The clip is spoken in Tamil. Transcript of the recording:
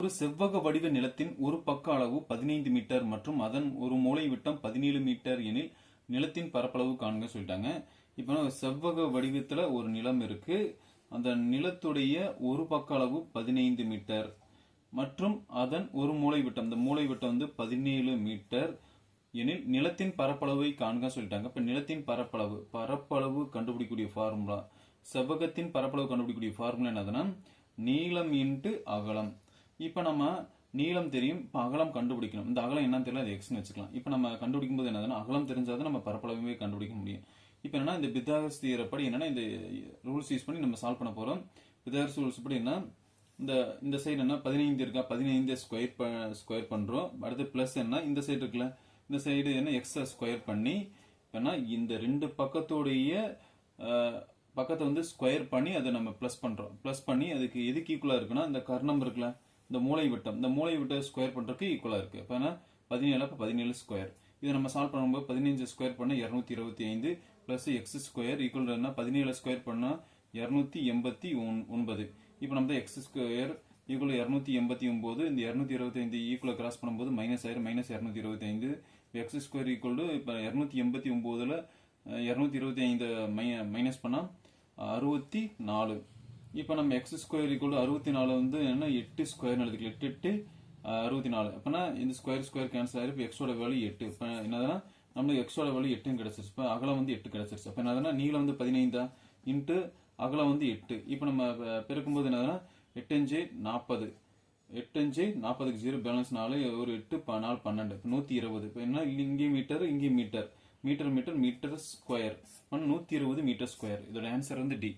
ஒரு செவ்வக வடிவ நிலத்தின் ஒரு பக்க அளவு பதினைந்து மீட்டர் மற்றும் அதன் ஒரு மூலை விட்டம் பதினேழு மீட்டர் எனில் நிலத்தின் பரப்பளவு காண்க சொல்லிட்டாங்க. இப்போ செவ்வக வடிவத்துல ஒரு நிலம் இருக்கு. அந்த நிலத்துடைய ஒரு பக்க அளவு பதினைந்து மீட்டர் மற்றும் அதன் ஒரு மூலை விட்டம் இந்த மூலை விட்டம் வந்து பதினேழு மீட்டர் எனில் நிலத்தின் பரப்பளவை காண்க சொல்லிட்டாங்க. இப்ப நிலத்தின் பரப்பளவு பரப்பளவு கண்டுபிடிக்கக்கூடிய ஃபார்முலா செவ்வகத்தின் பரப்பளவு கண்டுபிடிக்கக்கூடிய ஃபார்முலா என்னதுன்னா நீளம் இன்ட்டு அகலம். இப்போ நம்ம நீளம் தெரியும் இப்போ அகலம் கண்டுபிடிக்கணும். இந்த அகலம் என்னன்னு தெரியல அது எக்ஸ்னு வச்சுக்கலாம். இப்போ நம்ம கண்டுபிடிக்கும் போது என்னதுன்னா அகலம் தெரிஞ்சாதான் நம்ம பரப்பளவே கண்டுபிடிக்க முடியும். இப்போ என்னன்னா இந்த பித்தாகஸ் படி என்னன்னா இந்த ரூல்ஸ் யூஸ் பண்ணி நம்ம சால்வ் பண்ண போறோம். பித்தாகஸ் ரூல்ஸ் படி என்ன இந்த இந்த சைடு என்ன பதினைந்து இருக்கா? பதினைந்து ஸ்கொயர் ஸ்கொயர் பண்றோம். அடுத்து பிளஸ் என்ன இந்த சைடு இருக்குல்ல இந்த சைடு என்ன எக்ஸ்ட்ரா ஸ்கொயர் பண்ணி ஏன்னா இந்த ரெண்டு பக்கத்துடைய பக்கத்தை வந்து ஸ்கொயர் பண்ணி அதை நம்ம பிளஸ் பண்றோம். பிளஸ் பண்ணி அதுக்கு எதுக்கு ஈக்குவலா இருக்குன்னா இந்த கர்ணம் இருக்குல்ல இந்த மூளை விட்டம் இந்த மூளை விட்டம் ஸ்கொயர் பண்றதுக்கு ஈக்குவலா இருக்கு. அப்ப என்ன? பதினேழு அப்ப பதினேழு ஸ்கொயர் இதை நம்ம சால்வ் பண்ணும்போது பதினஞ்சு ஸ்கொயர் பண்ண இருநூத்தி இருபத்தி ஐந்து பிளஸ் எக்ஸ் ஸ்கொயர் ஈக்குவல் என்ன? பதினேழு ஸ்கொயர் பண்ணா இருநூத்தி எண்பத்தி ஒன்பது. இப்போ நம்ம எக்ஸ் ஸ்கொயர் ஈக்குவல் இருநூத்தி எண்பத்தி ஒன்பது இந்த இருநூத்தி இருபத்தி ஐந்து ஈக்குவல் கிராஸ் பண்ணும்போது மைனஸ் ஆயிரம் மைனஸ் இருநூத்தி இருபத்தி ஐந்து. எக்ஸ் ஸ்கொயர் ஈக்குவல் டு இப்போ இருநூத்தி எண்பத்தி ஒன்பதுல இருநூத்தி இருபத்தி ஐந்து மைனஸ் பண்ணா அறுபத்தி நாலு. இப்போ நம்ம எக்ஸ் ஸ்கொயர் ஈக்குவல் அறுபத்தி நாலு வந்து என்ன? எட்டு ஸ்கொயர் எழுதிக்கலாம். எட்டு எட்டு அறுபத்தி நாலு அப்பனா இந்த ஸ்கொயர் ஸ்கொயர் கேன்சல் ஆயிரும். இப்போ எக்ஸோட வேல்யூ எட்டு. இப்போ என்னதுன்னா நம்மளுக்கு எக்ஸோட வேல்யூ எட்டுன்னு கிடைச்சிருச்சு. இப்போ அகலம் வந்து எட்டு கிடைச்சிருச்சு. அப்போ என்னதுன்னா நீளம் வந்து பதினைந்தா? இன்ட்டு அகலம் வந்து எட்டு. இப்போ நம்ம பிறக்கும்போது பெருக்கும்போது என்னதுன்னா எட்டஞ்சு நாற்பது எட்டஞ்சு நாற்பதுக்கு ஜீரோ பேலன்ஸ் நாலு ஒரு எட்டு ப- நாலு பன்னெண்டு. இப்போ நூற்றி இருபது. இப்போ என்ன? இங்கே மீட்டர் இங்கே meter meter meter meter square நூற்றி இருபது மீட்டர் ஸ்கொயர் இதோட ஆன்சர் வந்து டி